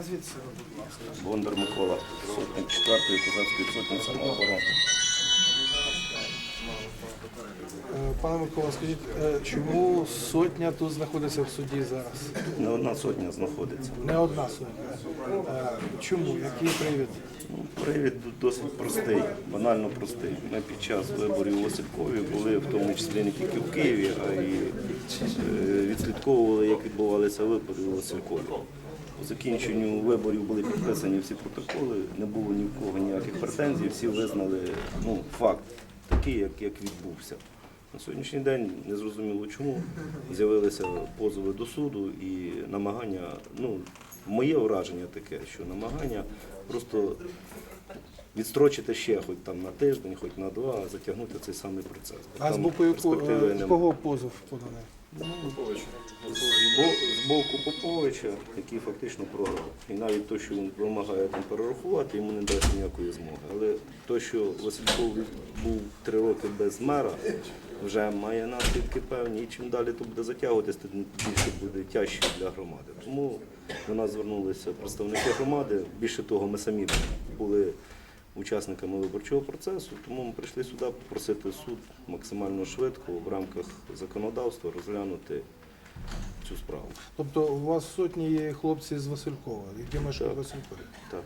Назвіть себе, будь ласка. Бондар Микола, сотник 4-ї козацької сотні самооборони. Е, Пане Микола, скажіть, е, чому сотня тут знаходиться в суді зараз? Не одна сотня знаходиться. Не одна сотня. Е, Чому? Який привід? Ну, Привід досить простий, банально простий. Ми під час виборів у Василькові були, в тому числі не тільки в Києві, а й відслідковували, як відбувалися вибори у Василькові. По закінченню виборів були підписані всі протоколи, не було ні в кого ніяких претензій, всі визнали ну, факт такий, як, як відбувся. На сьогоднішній день незрозуміло чому з'явилися позови до суду і намагання, ну, моє враження таке, що намагання просто відстрочити ще хоч там на тиждень, хоч на два, затягнути цей самий процес. А з там боку яку- перспективи з нема. кого позов поданий? З бо- З боку Поповича, який фактично програв. І навіть те, що він вимагає там перерахувати, йому не дасть ніякої змоги. Але те, що Васильков був три роки без мера, вже має наслідки певні, і чим далі то буде затягуватись, тим більше буде тяжче для громади. Тому до нас звернулися представники громади. Більше того, ми самі були учасниками виборчого процесу, тому ми прийшли сюди попросити суд максимально швидко в рамках законодавства розглянути цю справу. Тобто у вас сотні є хлопці з Василькова, які мешкають в. Василькові. Так.